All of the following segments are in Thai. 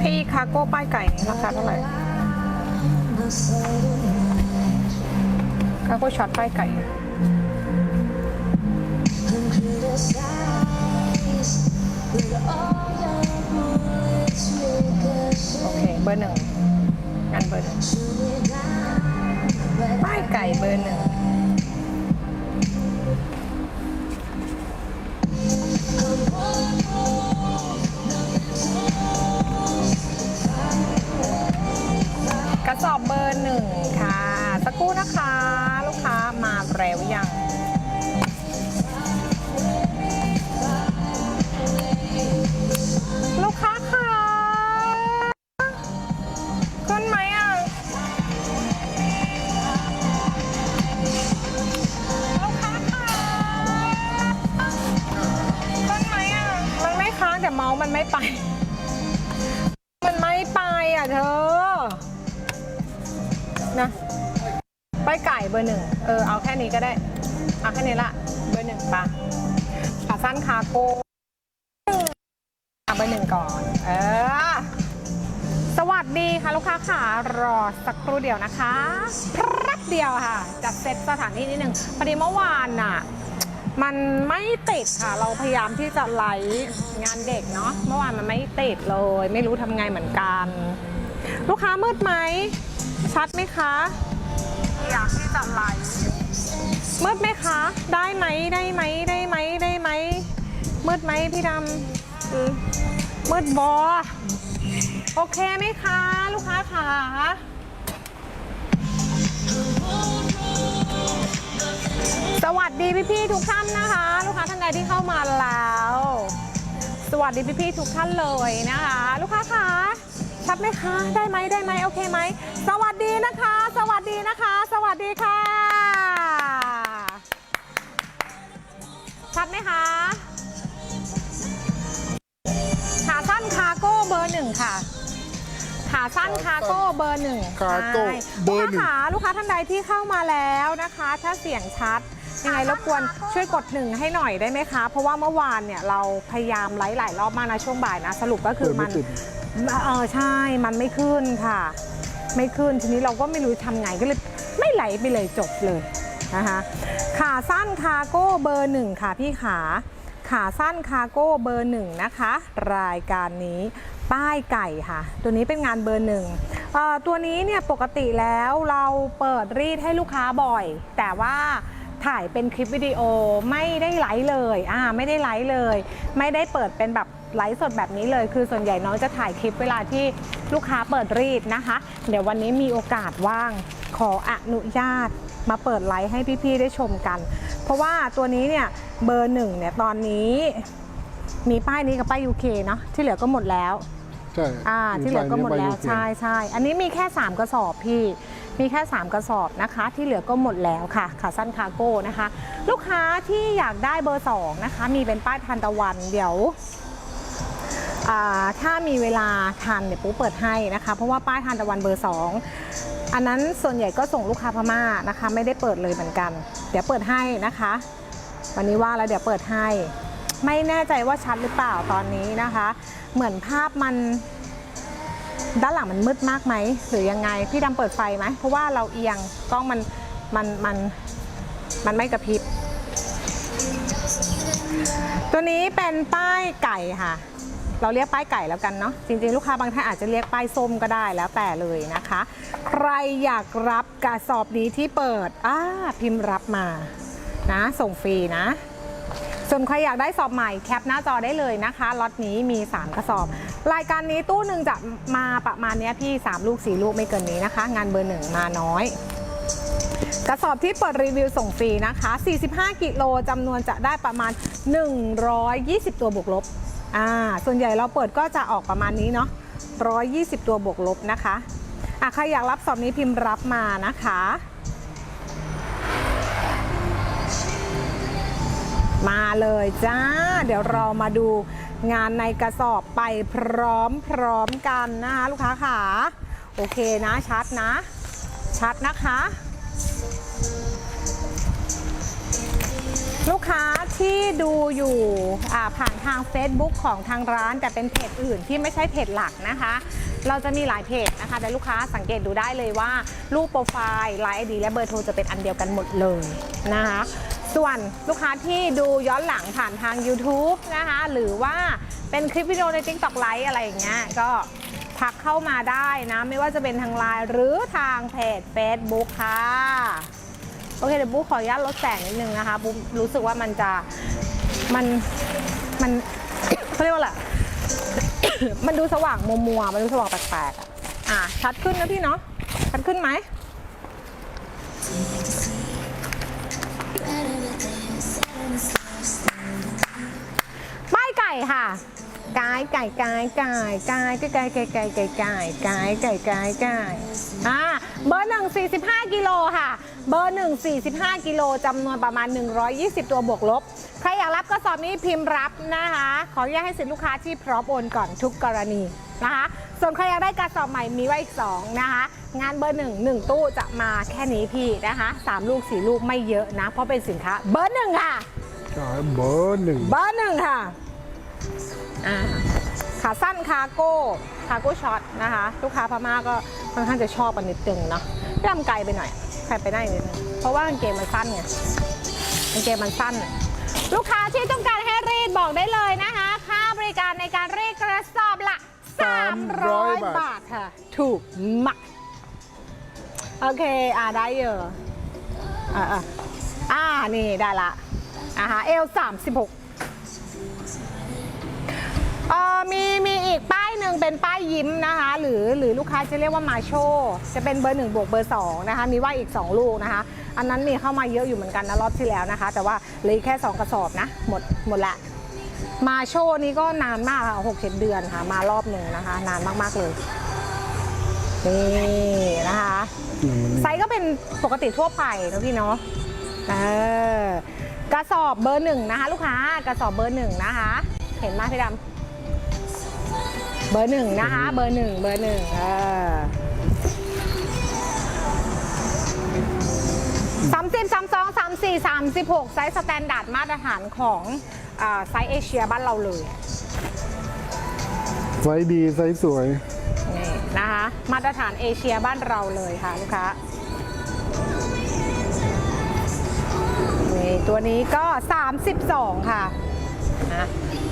พี่คาโก้ป้ายไก่นี่ราคาเท่าไหร่ My side of mind, คาโก้ช็อตป้ายไก่ I'm criticized, but all your bullets โอเค ricochet. เบอร์หนึ่งงานเบอร์หนึ่ง Shoot me down, but ป้ายไก่เบอร์หนึ่ง เออเอาแค่นี้ก็ได้ เอาแค่นี้ละ เบอร์หนึ่งปะขาสั้นคาโก้เอาเบอร์หนึ่งก่อน เออ สวัสดีค่ะลูกค้าค่ะรอสักครู่เดียวนะคะแป๊บเดียวค่ะ จัดเซตสถานที่นิดนึงพอดีเมื่อวานน่ะ มันไม่ติดค่ะ เราพยายามที่จะไลฟ์งานเด็กเนาะ เมื่อวานมันไม่ติดเลย ไม่รู้ทำไงเหมือนกัน ลูกค้ามืดไหม ชัดไหมคะ อยากที่จะไลฟ์มืดไหมคะ ได้ไหมได้ไหมได้ไหมได้ไหมมืดไหมพี่ดำอืมมืดบอโอเคไหมคะ ลูกค้าขาสวัสดีพี่ๆทุกท่านนะคะ ลูกค้าท่านใดที่เข้ามาแล้ว สวัสดีพี่ๆทุกท่านเลยนะคะ ลูกค้าขา ชัดไหมคะ ได้ไหมได้ไหมโอเคไหม สวัสดีนะคะ สวัสดีนะคะ สวัสดีค่ะ ชัดไหมคะ ขาสั้นคาร์โก้เบอร์หนึ่งค่ะ ขาสั้นคาร์โก้เบอร์หนึ่งคาร์โก้ใช่เบอร์หนึ่ง ลูกค้าขาลูกค้าท่านใดที่เข้ามาแล้วนะคะ ถ้าเสียงชัด ยังไงรบกวนช่วยกดหนึ่งให้หน่อยได้ไหมคะ เพราะว่าเมื่อวานเนี่ยเราพยายามไลฟ์หลายรอบมากนะช่วงบ่ายนะ สรุปก็คือมัน เปิดไม่ติด เออใช่มันไม่ขึ้นค่ะ ไม่ขึ้นทีนี้เราก็ไม่รู้ทำไงก็เลยไม่ไหลไปเลยจบเลยนะคะขาสั้นคาร์โก้เบอร์หนึ่งค่ะพี่ขาขาสั้นคาร์โก้เบอร์หนึ่งนะคะ รายการนี้ป้ายไก่ค่ะ ตัวนี้เป็นงานเบอร์หนึ่งตัวนี้เนี่ยปกติแล้วเราเปิดรีดให้ลูกค้าบ่อย แต่ว่าถ่ายเป็นคลิปวิดีโอไม่ได้ไลฟ์เลยอ่าไม่ได้ไลฟ์เลย ไม่ได้เปิดเป็นแบบ ไลฟ์สดแบบนี้เลย คือส่วนใหญ่น้องจะถ่ายคลิปเวลาที่ลูกค้าเปิดรีดนะคะ เดี๋ยววันนี้มีโอกาสว่างขออนุญาตมาเปิดไลฟ์ให้พี่ๆได้ชมกัน เพราะว่าตัวนี้เนี่ยเบอร์หนึ่งเนี่ยตอนนี้มีป้ายนี้กับป้าย UK เนาะที่เหลือก็หมดแล้วใช่อ่าที่เหลือก็หมดแล้วใบใช่ใช่อันนี้มีแค่ 3 กระสอบพี่ มีแค่ 3 กระสอบนะคะ ที่เหลือก็หมดแล้วค่ะขาสั้นคาร์โก้นะคะ ลูกค้าที่อยากได้เบอร์2นะคะมีเป็นป้ายทันตะวันเดี๋ยวอ่า ถ้ามีเวลาทันเดี๋ยปุ๊เปิดให้นะคะ เพราะว่าป้ายทันตะวันเบอร์ 2 อันนั้นส่วนใหญ่ก็ส่งลูกค้าพม่านะคะ ไม่ได้เปิดเลยเหมือนกัน เดี๋ยวเปิดให้นะคะ วันนี้ว่าแล้วเดี๋ยวเปิดให้ ไม่แน่ใจว่าชัดหรือเปล่าตอนนี้นะคะ เหมือนภาพมันด้านหลังมันมืดมากไหมหรือยังไงพี่ดำเปิดไฟไหมเพราะว่าเราเอียงกล้องมันมันมันมันไม่กระพริบ ตัวนี้เป็นป้ายไก่ค่ะ เราเรียกป้ายไก่แล้วกันเนาะจริงๆลูกค้าบางท่านอาจจะเรียกป้ายส้มก็ได้แล้วแต่เลยนะคะ ใครอยากรับกระสอบนี้ที่เปิดอ่าพิมพ์รับมานะส่งฟรีนะ ส่วนใครอยากได้สอบใหม่แคปหน้าจอได้เลยนะคะล็อตนี้มี 3 กระสอบ รายการนี้ตู้หนึ่งจะมาประมาณเนี้ยพี่ 3 ลูก 4 ลูกไม่เกินนี้นะคะ งานเบอร์หนึ่งมาน้อยกระสอบที่เปิดรีวิวส่งฟรีนะคะ 45 กิโลจำนวนจะได้ประมาณ 120 ตัวบวกลบ อ่าส่วนใหญ่เราเปิดก็จะออกประมาณนี้เนาะ120 ตัวบวกลบนะคะอะใครอยากรับสอบนี้พิมพ์รับมานะคะ มาเลยจ้า เดี๋ยวเรามาดูงานในกระสอบไปพร้อมๆกันนะคะลูกค้าค่ะ โอเคนะชัดนะ ชัดนะคะ ลูกค้าที่ดูอยู่ผ่านทาง Facebook ของทางร้านแต่เป็นเพจอื่นที่ไม่ใช่เพจหลักนะคะ เราจะมีหลายเพจนะคะ แต่ลูกค้าสังเกตดูได้เลยว่ารูปโปรไฟล์ไลน์ไอดีและเบอร์โทรจะเป็นอันเดียวกันหมดเลยนะคะส่วนลูกค้าที่ดูย้อนหลังผ่านทาง YouTube นะคะ หรือว่าเป็นคลิปวิดีโอใน TikTok ไลฟ์อะไรอย่างเงี้ยก็ทักเข้ามาได้นะ ไม่ว่าจะเป็นทางไลน์หรือทางเพจ Facebook ค่ะ โอเคเดี๋ยวบุ๊คขออนุญาตลดแสงนิดนึงนะคะบุ๊ครู้สึกว่ามันจะมันมันเขาเรียกว่าอะไรมันดูสว่างมัวมัวมันดูสว่างแปลกๆอะอะชัดขึ้นนะพี่เนาะชัดขึ้นไหมป้ายไก่ค่ะ ไก่ไก่ไก่ไก่ไก่ไก่ไก่ไก่ไก่ไก่ไก่ไก่ไก่ไก่อ่าเบอร์หนึ่ง45กิโลค่ะ เบอร์หนึ่ง45กิโลจำนวนประมาณ120ตัวบวกลบ ใครอยากรับกระสอบนี้พิมพ์รับนะคะ ขออนุญาตให้สิทธิลูกค้าที่พร้อมโอนก่อนทุกกรณีนะคะ ส่วนใครอยากได้กระสอบใหม่มีไว้อีก2นะคะ งานเบอร์หนึ่งหนึ่งตู้จะมาแค่นี้พี่นะคะสามลูกสี่ลูกไม่เยอะนะ เพราะเป็นสินค้าเบอร์หนึ่งค่ะขายเบอร์หนึ่งเบอร์หนึ่งค่ะอ่า ขาสั้นคาโก้คาโก้ช็อตนะคะ ลูกค้าพม่าก็ค่อนข้างจะชอบกันนิดนึงเนาะย่ำไกลไปหน่อยใครไปได้นิดนึงเพราะว่ากางเกงมันสั้นไงกางเกงมันสั้น ลูกค้าที่ต้องการให้รีดบอกได้เลยนะคะ ค่าบริการในการรีดกระสอบละ 300 บาทค่ะ ถูกมากโอเค อ่าได้เยอะอ่าอ่าอ่านี่ได้ละอ่าฮะเอล36 เอ่อมีมีอีกป้ายหนึ่งเป็นป้ายยิ้มนะคะ หรือหรือลูกค้าจะเรียกว่ามาโชจะเป็นเบอร์หนึ่งบวกเบอร์สองนะคะ มีว่าอีก 2 ลูกนะคะ อันนั้นมีเข้ามาเยอะอยู่เหมือนกันนะรอบที่แล้วนะคะ แต่ว่าเหลืออกแค่ 2 กระสอบนะ หมดหมดละมาโชนี้ก็นานมากค่ะหกเจ็ดเดือนค่ะ มารอบหนึ่งนะคะ นานมากๆเลยนี่นะคะไซส์ก็เป็นปกติทั่วไปนะพี่เนาะเออกระสอบเบอร์หนึ่งนะคะ ลูกค้ากระสอบเบอร์หนึ่งนะคะ เห็นไหมพี่ดำ เบอร์หนึ่งนะคะ เบอร์หนึ่งเบอร์หนึ่งเออสามสิบสามสองสามสี่สามสิบหกไซส์สแตนดาร์ดมาตรฐานของอาไซส์เอเชียบ้านเราเลยไซส์ดีไซส์สวยนี่นะคะมาตรฐานเอเชียบ้านเราเลยค่ะลูกค้านี่ตัวนี้ก็ 32 ค่ะนะ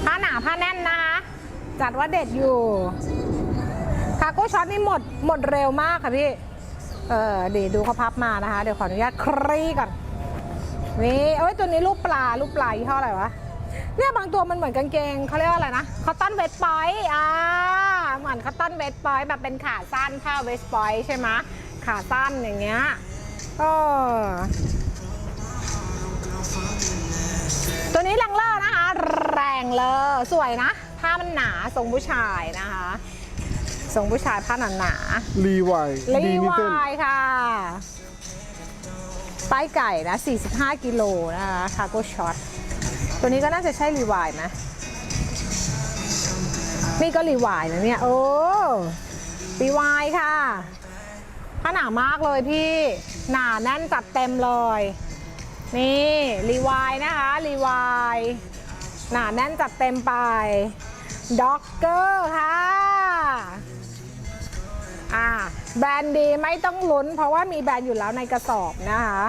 ผ้าหนาผ้าแน่นนะคะ จัดว่าเด็ดอยู่คาโก้ช็อตนี่หมดหมดเร็วมากค่ะพี่ เออดี๋ยวดูเขาพับมานะคะ เดี๋ยวขออนุญาตคลี่ก่อนนี่เอ้ยตัวนี้รูปปลารูปปลายี่ห้ออะไรวะเนี่ยบางตัวมันเหมือนกางเกงเขาเรียกว่าอะไรนะคอตตอนเวสปอยอ่าเหมือนคอตตอนเวสปอยแบบเป็นขาสั้นผ้าเวสปอยใช่ไหมขาสั้นอย่างเงี้ยเออตัวนี้แรงเลอร์นะคะ แรงเลอร์สวยนะ ผ้ามันหนาทรงผู้ชายนะคะ ทรงผู้ชายผ้าหนาหนาๆรีไวรีดีนิวาเต้นยค่ะป้ายไก่นะ 45 กิโลนะคะคาโก้ช็อตตัวนี้ก็น่าจะใช่รีวายไหมนี่ก็รีวายนะเนี่ย โอ้รีวายค่ะผ้าหนามากเลยพี่ หนาแน่นจัดเต็มเลย นี่รีวายนะคะรีวายหนาแน่นจัดเต็มไป ด็อกเกอร์ค่ะอ่าแบรนด์ดีไม่ต้องลุ้น เพราะว่ามีแบรนด์อยู่แล้วในกระสอบนะคะ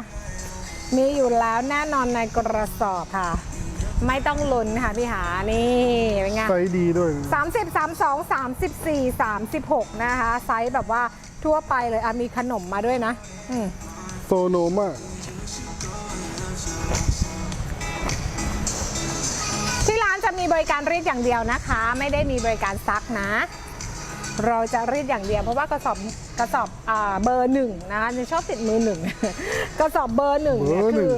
มีอยู่แล้วแน่นอนในกระสอบค่ะ ไม่ต้องลุ้นค่ะพี่หานี่เป็นไง ไซส์ดีด้วยสามสิบสามสองสามสิบสี่สามสิบหกนะคะ ไซส์แบบว่าทั่วไปเลยอะมีขนมมาด้วยนะอืม โซโนมา มีบริการรีดอย่างเดียวนะคะ ไม่ได้มีบริการซักนะ เราจะรีดอย่างเดียว เพราะว่ากระสอบกระสอบอ่าเบอร์หนึ่งนะคะจะชอบติดมือหนึ่งกระสอบเบอร์หนึ่งเนี่ยคือ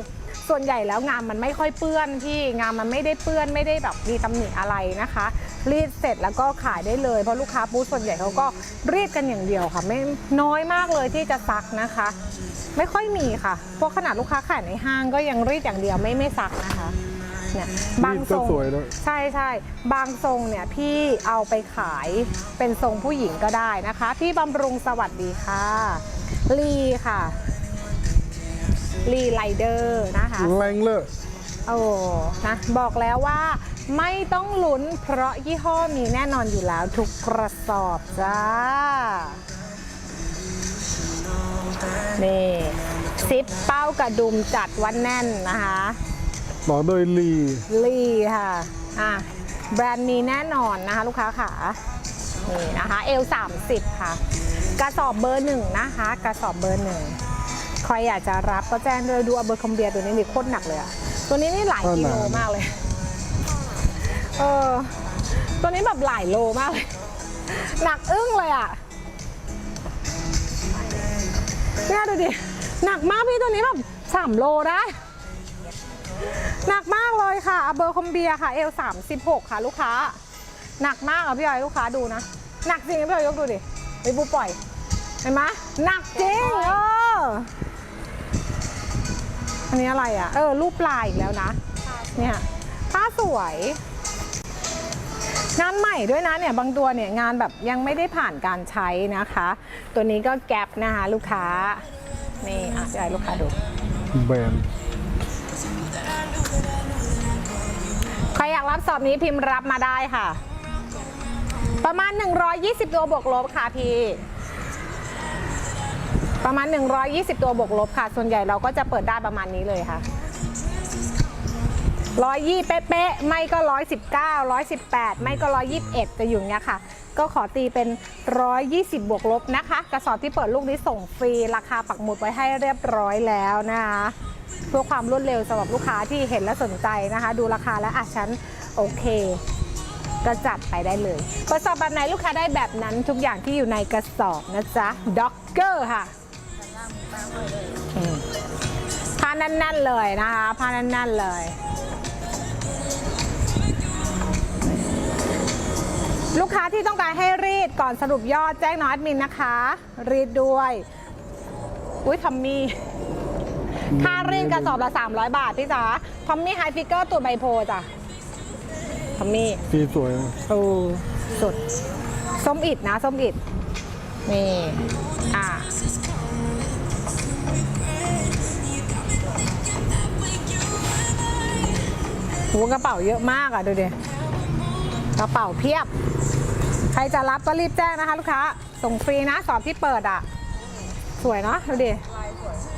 ส่วนใหญ่แล้วงานมันไม่ค่อยเปื้อนที่งานมันไม่ได้เปื้อนไม่ได้แบบมีตำหนิอะไรนะคะ รีดเสร็จแล้วก็ขายได้เลย เพราะลูกค้าบูธส่วนใหญ่เขาก็รีดกันอย่างเดียวค่ะ ไม่น้อยมากเลยที่จะซักนะคะ ไม่ค่อยมีค่ะพวกขนาดลูกค้าขายในห้างก็ยังรีดอย่างเดียวไม่ไม่ซักนะคะ เนี่ยบางรีดทก็รงสวยแล้วใช่ใช่บางทรงเนี่ยพี่เอาไปขายเป็นทรงผู้หญิงก็ได้นะคะ พี่บำรุงสวัสดีค่ะ ลีค่ะลีไลเดอร์นะคะแรงเลอร์เโอ้นะบอกแล้วว่าไม่ต้องลุ้นเพราะยี่ห้อมีแน่นอนอยู่แล้วทุกกระสอบจ้า นี่ซิปเป้ากระดุมจัดวันแน่นนะคะ ต่อด้วยลีลีค่ะอะ แบรนด์มีแน่นอนนะคะลูกค้าขานี่นะคะเอล30 ค่ะ กระสอบเบอร์หนึ่งนะคะ กระสอบเบอร์หนึ่งใครอยากจะรับก็แจ้งเลยดูเอาเบอร์คอมเบียตัวนี้นี่โคตรหนักเลยอะตัวนี้นี่หลายกิโลมากเลยเออตัวนี้แบบหลายโลมากเลย หนักอึ้งเลยอะเนี่ยดูดิ หนักมากพี่ตัวนี้แบบสามโลได้ หนักมากเลยค่ะเอาเบอร์คอมเบียค่ะเอล36ค่ะ ลูกค้า หนักมากอะพี่ออยลูกค้าดูนะ หนักจริงพี่ออยยกดูดิไปบูปล่อย เห็นไหมหนักจริงเอออันนี้อะไรอะ เออ รูปปลายอีกแล้วนะ เนี่ยผ้าสวย งานใหม่ด้วยนะเนี่ย บางตัวเนี่ยงานแบบยังไม่ได้ผ่านการใช้นะคะ ตัวนี้ก็แก๊ปนะคะลูกค้า นี่อะพี่ออยลูกค้าดูแบรนด์ ใครอยากรับสอบนี้พิมพ์รับมาได้ค่ะ ประมาณ 120 ตัวบวกลบค่ะพี่ ประมาณ 120 ตัวบวกลบค่ะ ส่วนใหญ่เราก็จะเปิดได้ประมาณนี้เลยค่ะร้อยยี่เป๊ะๆไม่ก็ร้อยสิบเก้าร้อยสิบแปดไม่ก็ร้อยยี่สิบเอ็ดจะอยู่เนี้ยค่ะ ก็ขอตีเป็นร้อยยี่สิบบวกลบนะคะ กระสอบที่เปิดลูกนี้ส่งฟรี ราคาปักหมุดไว้ให้เรียบร้อยแล้วนะคะ เพื่อความรวดเร็วสำหรับลูกค้าที่เห็นและสนใจนะคะ ดูราคาแล้วอะฉันโอเค ก็จัดไปได้เลยกระสอบแบบไหนลูกค้าได้แบบนั้นทุกอย่างที่อยู่ในกระสอบนะจ๊ะด็อกเกอร์ค่ะผ้าแน่นๆเลยนะคะผ้าแน่นๆเลยลูกค้าที่ต้องการให้รีดก่อนสรุปยอดแจ้งน้องแอดมินนะคะ รีดด้วย อุ้ยทอมมี่ ค่ารีดกระสอบละ 300 บาทพี่จ๋าทอมมี่ไฮฟิกเกอร์ตัวใบโพจ้ะทอมมี่สีสวยนะโอ้สุด ส้มอิดนะ ส้มอิด นี่ อะหูกระเป๋าเยอะมากอะ ดูดิ กระเป๋าเพียบ ใครจะรับก็รีบแจ้งนะคะลูกค้า ส่งฟรีนะ สอบที่เปิดอะ สวยเนาะดูดิ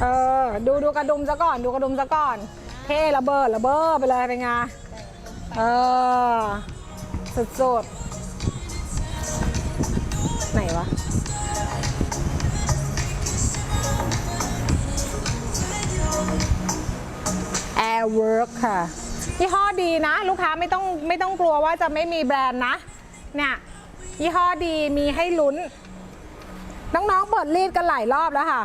เออดูดูกระดุมซะก่อน ดูกระดุมซะก่อน เท่ระเบิดระเบ้อไปเลยเป็นไงเออสุดๆไหนวะ Airwork ค่ะยี่ห้อดีนะ ลูกค้าไม่ต้องไม่ต้องกลัวว่าจะไม่มีแบรนด์นะ เนี่ยยี่ห้อดีมีให้ลุ้น น้องๆเปิดรีดกันหลายรอบแล้วค่ะ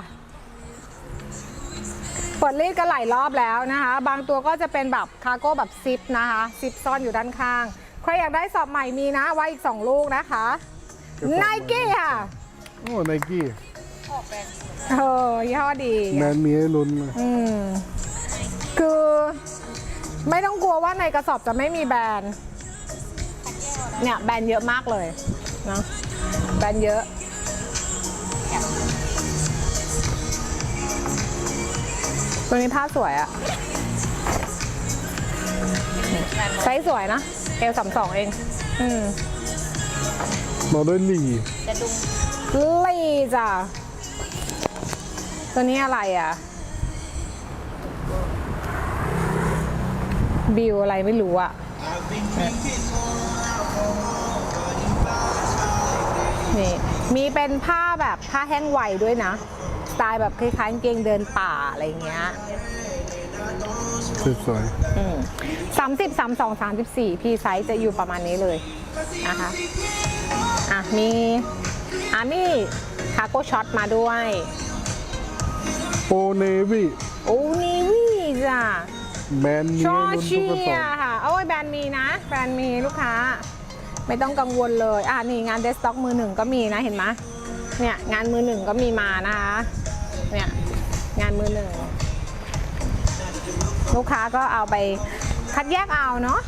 เปิดรีดกันหลายรอบแล้วนะคะ บางตัวก็จะเป็นแบบคาร์โก้แบบซิปนะคะซิปซ่อนอยู่ด้านข้าง ใครอยากได้สอบใหม่มีนะ ไว้อีก 2 ลูกนะคะไนกี้ค่ะ โอ้ไนกี้เออยี่ห้อดีแบรนด์มีให้ลุ้นนะอืมคือไม่ต้องกลัวว่าในกระสอบจะไม่มีแบรนด์เนี่ยแบรนด์เยอะมากเลยนะแบรนด์เยอะ ตัวนี้ผ้าสวยอะไซส์สวยนะ เอลสามสองเอง อืมต่อด้วยลีลีจ้ะ ตัวนี้อะไรอะ บิวอะไรไม่รู้อะ นี่ มีเป็นผ้าแบบผ้าแห้งไวด้วยนะส ไตล์แบบคล้ายๆกางเกงเดินป่าอะไรเงี้ยสวยสามสิบสามสองสามสิบสี่พี่ไซส์จะอยู่ประมาณนี้เลยนะคะอะมีอาร์มี่คาโก้ช็อตมาด้วยๆโอเนวี่โอ้นีวี่จ้ะแบรนด์มีชอให้ลุ้นทุเชีกกระสยอบค่ะ โอ้ยแบรนด์มีนะ แบรนด์มีลูกค้า ไม่ต้องกังวลเลย อะนี่งานเดสต็อกมือหนึ่งก็มีนะเห็นไหม เนี่ยงานมือหนึ่งก็มีมานะคะ เนี่ยงานมือหนึ่งลูกค้าก็เอาไปคัดแยกเอาเนาะ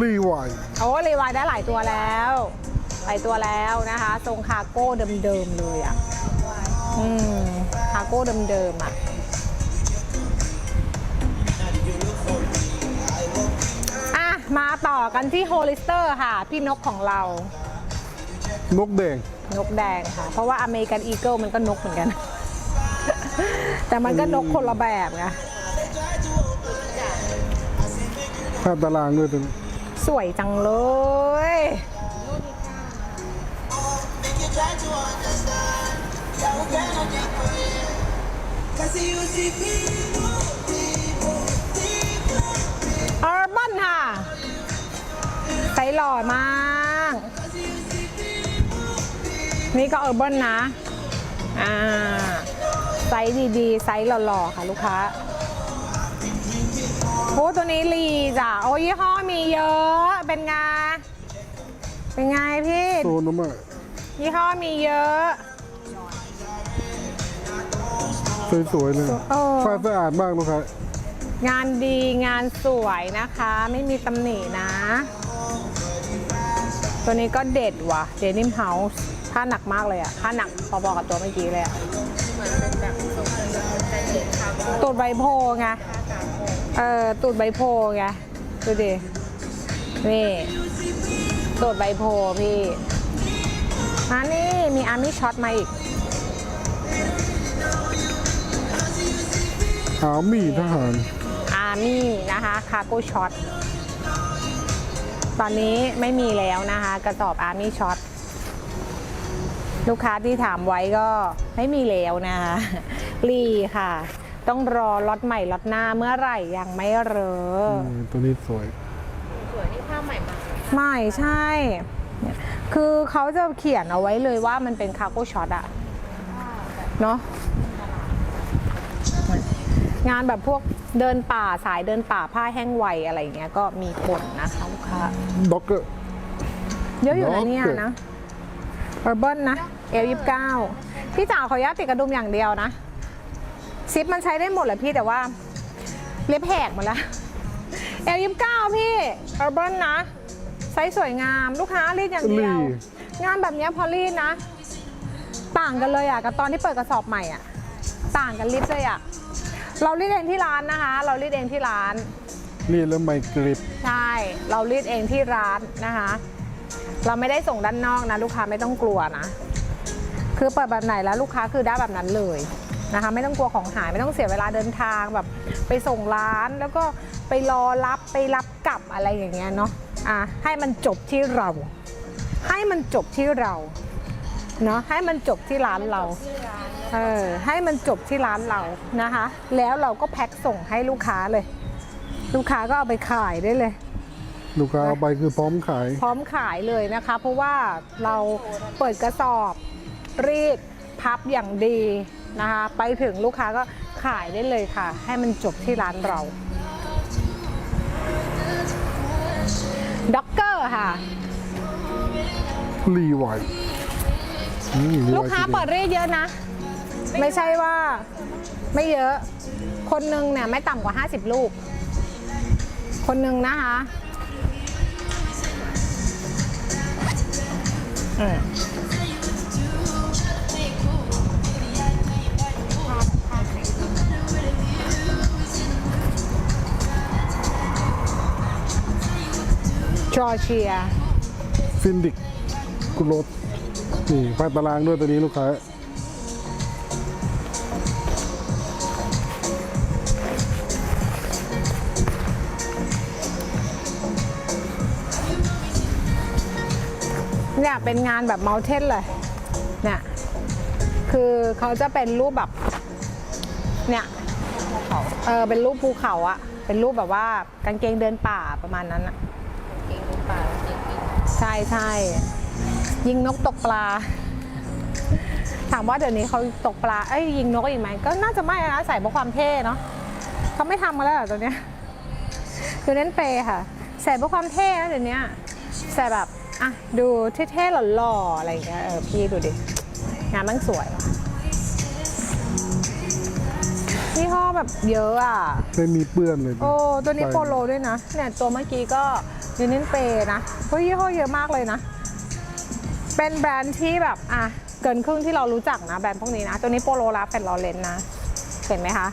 ลีไวโอ้ลีไวได้หลายตัวแล้วหลายตัวแล้วนะคะทรงคาโก้เดิมๆเลยอะ่ะอืมคาโก้เดิมๆอะ่ะอะ มาต่อกันที่โฮลิสเตอร์ค่ะ พี่นกของเรา นกแดง นกแดงค่ะ เพราะว่าอเมริกันอีเกิลมันก็นกเหมือนกัน แต่มันก็นกคนละแบบไงภาพตารางด้วยตัวนี้สวยจังเลย ออร์บันค่ะไซส์หล่อมา นี่ก็เออร์บันนะ อ่า ไซส์ดีๆ ไซส์หล่อๆ ค่ะลูกค้า โอ้ตัวนี้ลีจ้ะ โอ้ยี่ห้อมีเยอะ เป็นไง เป็นไงพี่ โซนน้ำมันยี่ห้อมีเยอะ สวยๆเลยเออ ฝ้าสะอาดมากลูกค้างานดีงานสวยนะคะ ไม่มีตำหนินะ ตัวนี้ก็เด็ดว่ะเดนิมเฮาส์ ค่าหนักมากเลยอะค่าหนักพอๆกับตัวเมื่อกี้เลยอะตูดใบโพไง เออตูดใบโพไง ดูดิ นี่ตูดใบโพพี่มานี่มีอาร์มี่ช็อตมาอีก หามีทหาร อาร์มี่นะคะคาร์โก้ช็อต ตอนนี้ไม่มีแล้วนะคะ กระสอบอาร์มี่ช็อต ลูกค้าที่ถามไว้ก็ไม่มีแล้วนะคะรีค่ะ ต้องรอล็อตใหม่ล็อตหน้าเมื่อไหร่ยังไม่เรอออืมตัวนี้สวยไม่ใช่ คือเขาจะเขียนเอาไว้เลยว่ามันเป็นคาร์โก้ช็อตอะเนาะงานแบบพวกเดินป่าสายเดินป่าผ้าแห้งไวอะไรอย่างเงี้ยก็มีผลนะคะลูกค้าด็อกเกอร์เยอะอยู่นะเนี่ยโอเคนะ เออร์เบิลนะเอลยี่เก้าพี่จ๋าขออนุญาตติดกระดุมอย่างเดียวนะ ซิปมันใช้ได้หมดแหละพี่แต่ว่า เล็บแหกหมดแล้วเอลยี่เก้าพี่เออร์เบิลนะไซส์สวยงามลูกค้ารีดอย่างเดียวรีดงานแบบเนี้ยพอรีดนะ ต่างกันเลยอะกับตอนที่เปิดกระสอบใหม่อะ ต่างกันลิบเลยอะ เรารีดเองที่ร้านนะคะ เรารีดเองที่ร้านนี่แล้วไมกริปใช่ เรารีดเองที่ร้านนะคะ เราไม่ได้ส่งด้านนอกนะลูกค้าไม่ต้องกลัวนะ คือเปิดแบบไหนแล้วลูกค้าคือได้แบบนั้นเลยนะคะ ไม่ต้องกลัวของหายไม่ต้องเสียเวลาเดินทางแบบ ไปส่งร้านแล้วก็ไปรอรับไปรับกลับอะไรอย่างเงี้ยเนาะอะให้มันจบที่เรา ให้มันจบที่เราเนาะให้มันจบที่ร้านเราเออให้มันจบที่ร้านเรานะคะ แล้วเราก็แพ็คส่งให้ลูกค้าเลย ลูกค้าก็เอาไปขายได้เลย ลูกค้าเอาไปคือพร้อมขาย พร้อมขายเลยนะคะ เพราะว่าเราเปิดกระสอบรีดพับอย่างดีนะคะ ไปถึงลูกค้าก็ขายได้เลยค่ะ ให้มันจบที่ร้านเราด็อกเกอร์ค่ะ รีไวอืมลูกค้าเปิดรีดเยอะนะ ไม่ใช่ว่าไม่เยอะ คนหนึ่งเนี่ยไม่ต่ำกว่า 50 ลูก คนหนึ่งนะคะ จอร์เจีย ฟินดิกกุโรสนี่ภาพตารางด้วยตัวนี้ลูกค้า เนี่ยเป็นงานแบบเม t เทนเลยเนี่ยคือเขาจะเป็นรูปแบบเนี่ยเออเป็นรูปภูเขาอะเป็นรูปแบบว่ากางเกงเดินป่าประมาณนั้นอะใช่ใช่ยิงนกตกปลา ถามว่าเดี๋ยวนี้เขาตกปลาเอ้ยยิงนกอีกไหมก็น่าจะไม่นะใส่เพราะความเท่เนาะเขาไม่ทำมาแล้วเหรอตัวเนี้ยคือเน้นเปย์ค่ะ ใส่เพื่อความเท่นะเดี๋ยวนี้ใส่แบบ อะดูเท่ๆหล่อๆอะไรอย่างเงี้ยเออพี่ดูดิงานมันสวยว่ะนี่ห้อแบบเยอะอะ ไม่มีเปื้อนเลยโอ้ตัวนี้ใส่โปโลด้วยนะเนี่ยตัวเมื่อกี้ก็ยูนินเปนะเฮ้ยยี่ห้อเยอะมากเลยนะ เป็นแบรนด์ที่แบบอะเกินครึ่งที่เรารู้จักนะแบรนด์พวกนี้นะ ตัวนี้โปโลลาเป็นลอเลนนะ เห็นไหมคะ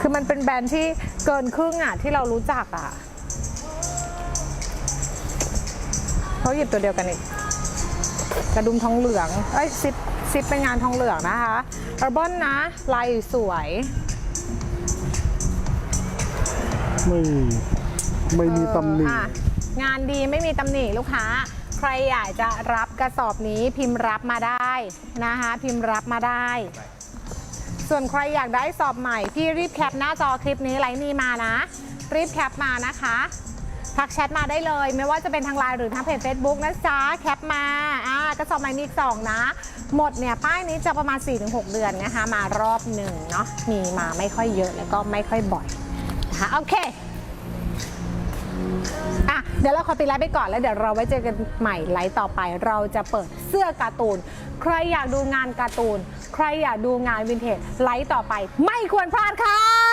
คือมันเป็นแบรนด์ที่เกินครึ่งอะที่เรารู้จักอะ เขาหยิบตัวเดียวกันอีกกระดุมทองเหลือง เอ้ยซิปซิปเป็นงานทองเหลืองนะคะรบอนนะลายสวยไม่ไม่มีตำหนิอะงานดีไม่มีตำหนิลูกค้า ใครอยากจะรับกระสอบนี้พิมพ์รับมาได้นะคะพิมพ์รับมาได้ ส่วนใครอยากได้สอบใหม่ พี่รีบแคปหน้าจอคลิปนี้ไลน์นี้มานะ รีบแคปมานะคะ ทักแชทมาได้เลย ไม่ว่าจะเป็นทางไลน์หรือทางเพจ Facebook นะจ๊ะแคปมาอ่ากระสอบใหม่มีอีกสองนะ หมดเนี่ยป้ายนี้จะประมาณ 4-6 เดือนนะคะ มารอบหนึ่งเนาะมีมาไม่ค่อยเยอะแล้วก็ไม่ค่อยบ่อยนะคะโอเคอะเดี๋ยวเราขอปิดไลฟ์ไปก่อนแล้วเดี๋ยวเราไว้เจอกันใหม่ไลฟ์ต่อไป เราจะเปิดเสื้อการ์ตูน ใครอยากดูงานการ์ตูน ใครอยากดูงานวินเทจไลฟ์ต่อไป ไม่ควรพลาดค่ะ